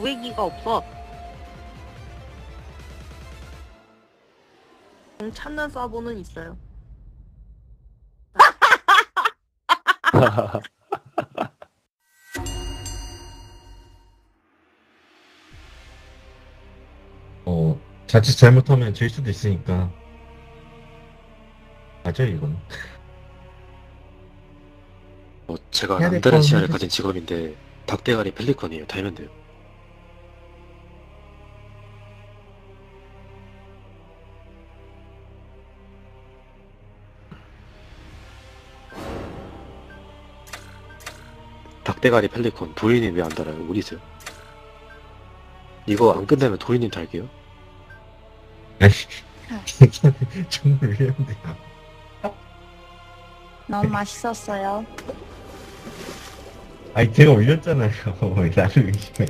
구획기가 없어. 공 찾는 서버는 있어요. 어, 자칫 잘못하면 질 수도 있으니까. 맞아요, 이건. 어, 제가 해야 될 남다른 건 시야를 해야지. 가진 직업인데 닭대가리 펠리컨이에요. 달면 돼요. 닭대가리 펠리컨 도인이 왜안 달아요? 어디 있어요? 이거 안 끝나면 도인님 달게요. 정말 위험해요. 너무 맛있었어요. 아니, 제가 올렸잖아요. 나를 의심해.